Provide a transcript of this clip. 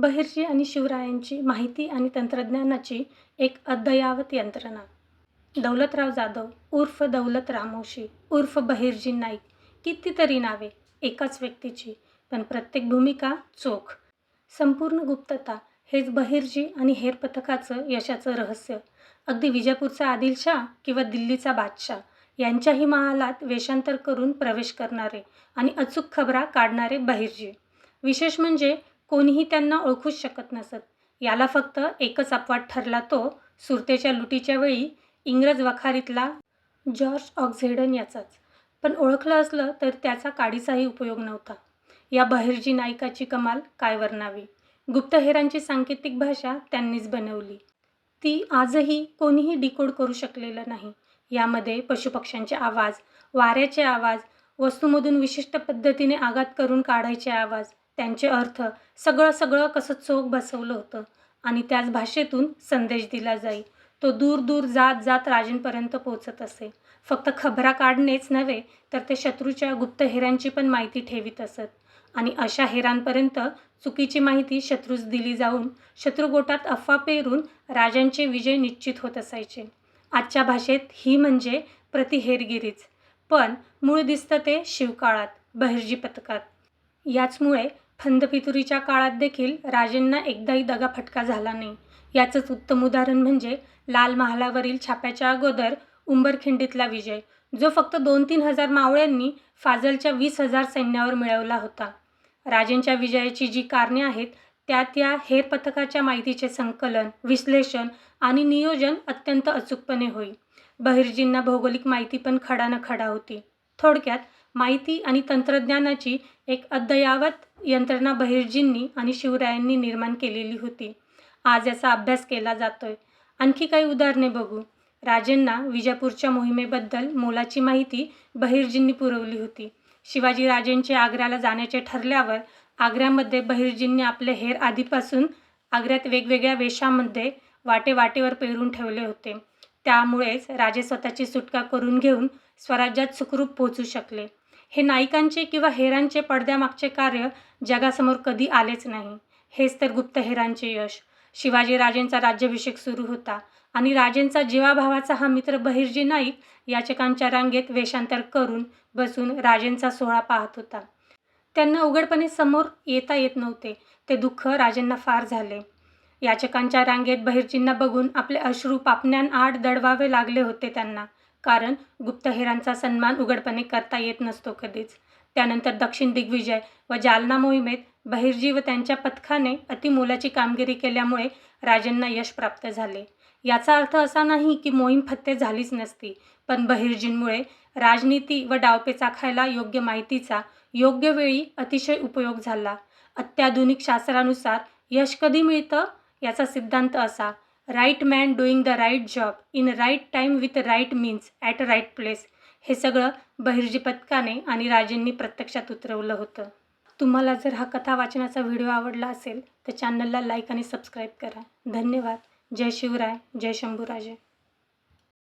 बहिर्जी आणि शिवरायांची माहिती आणि तंत्रज्ञानाची एक अद्ययावत यंत्रणा. दौलतराव जाधव उर्फ दौलत रामोशी उर्फ बहिर्जी नाईक कितीतरी नावे एकाच व्यक्तीची पण प्रत्येक भूमिका चोख. संपूर्ण गुप्तता हेच बहिर्जी आणि हेर पथकाचं यशाचं रहस्य. अगदी विजापूरचा आदिलशाह किंवा दिल्लीचा बादशाह यांच्याही महालात वेषांतर करून प्रवेश करणारे आणि अचूक खबरा काढणारे बहिर्जी. विशेष म्हणजे कोणीही त्यांना ओळखूच शकत नसत. याला फक्त एकच अपवाद ठरला तो सुरतेच्या लुटीच्या वेळी इंग्रज वखारीतला जॉर्ज ऑक्झेडन याचाच. पण ओळखलं असलं तर त्याचा काडीचाही उपयोग नव्हता. या बहिर्जी नायकाची कमाल काय वर्णावी? गुप्तहेरांची सांकेतिक भाषा त्यांनीच बनवली. ती आजही कोणीही डिकोड करू शकलेलं नाही. यामध्ये पशुपक्ष्यांचे आवाज वाऱ्याचे आवाज वस्तूमधून विशिष्ट पद्धतीने आघात करून काढायचे आवाज त्यांचे अर्थ सगळं सगळं कसं चोख बसवलं होतं आणि त्याच भाषेतून संदेश दिला जाई. तो दूर दूर जात जात राजांपर्यंत पोचत असे. फक्त खबरा काढणेच नव्हे तर ते शत्रूच्या गुप्तहेरांची पण माहिती ठेवीत असत. आणि अशा हेरांपर्यंत चुकीची माहिती शत्रूस दिली जाऊन शत्रुगोटात अफवा पेरून राजांचे विजय निश्चित होत असायचे. आजच्या भाषेत ही म्हणजे प्रतिहेरगिरीच. पण मूळ दिसतं ते शिवकाळात बहिर्जी पथकात. याचमुळे फंदपितुरीच्या काळात देखील राजेंना एकदाही दगाफटका झाला नाही. याचंच उत्तम उदाहरण म्हणजे लाल महालावरील छाप्याच्या अगोदर उंबरखिंडीतला विजय जो फक्त दोन तीन हजार मावळ्यांनी फाजलच्या वीस हजार सैन्यावर मिळवला होता. राजेंच्या विजयाची जी कारणे आहेत त्या त्या हेर पथकाच्या माहितीचे संकलन विश्लेषण आणि नियोजन अत्यंत अचूकपणे होईल बहिर्जींना भौगोलिक माहिती पण खडा न खडा होती. थोडक्यात माहिती आणि तंत्रज्ञानाची एक अद्ययावत यंत्रणा बहिर्जींनी आणि शिवरायांनी निर्माण केलेली होती. आज याचा अभ्यास केला जातोय. आणखी काही उदाहरणे बघू. राजेंना विजापूरच्या मोहिमेबद्दल मोलाची माहिती बहिर्जींनी पुरवली होती. शिवाजी राजेंचे आग्र्याला जाण्याचे ठरल्यावर आग्र्यामध्ये बहिर्जींनी आपले हेर आधीपासून आग्र्यात वेगवेगळ्या वेशामध्ये वाटे वाटेवर पेरून ठेवले होते. त्यामुळेच राजे स्वतःची सुटका करून घेऊन स्वराज्यात सुखरूप पोहोचू शकले. हे नायिकांचे किंवा हेरांचे पडद्यामागचे कार्य जगासमोर कधी आलेच नाही. हेच तर गुप्तहेरांचे यश. शिवाजीराजेंचा राज्याभिषेक सुरू होता आणि राजेंचा जीवाभावाचा हा मित्र बहिर्जी नाईक याचकांच्या रांगेत वेषांतर करून बसून राजेंचा सोहळा पाहत होता. त्यांना उघडपणे समोर येता येत नव्हते. ते दुःख राजेंना फार झाले. याचकांच्या रांगेत बहिर्जींना बघून आपले अश्रू पापण्यांआड दडवावे लागले होते त्यांना. कारण गुप्तहेरांचा सन्मान उघडपणे करता येत नसतो कधीच. त्यानंतर दक्षिण दिग्विजय व जालना मोहिमेत बहिर्जी व त्यांच्या पथकाने अतिमोलाची कामगिरी केल्यामुळे राजांना यश प्राप्त झाले. याचा अर्थ असा नाही की मोहीम फत्ते झालीच नसती पण बहिर्जींमुळे राजनीती व डावपे चाखायला योग्य माहितीचा योग्य वेळी अतिशय उपयोग झाला. अत्याधुनिक शास्त्रानुसार यश कधी मिळतं याचा सिद्धांत असा right man doing the right job in right time with right means at right place हे सगळं बहिर्जी पथकाने आणि राजेंनी प्रत्यक्षात उतरवलं होतं. तुम्हाला जर हा कथा वाचनाचा व्हिडिओ आवडला असेल तर चॅनलला लाईक आणि सबस्क्राईब करा. धन्यवाद. जय शिवराय. जय शंभूराजे.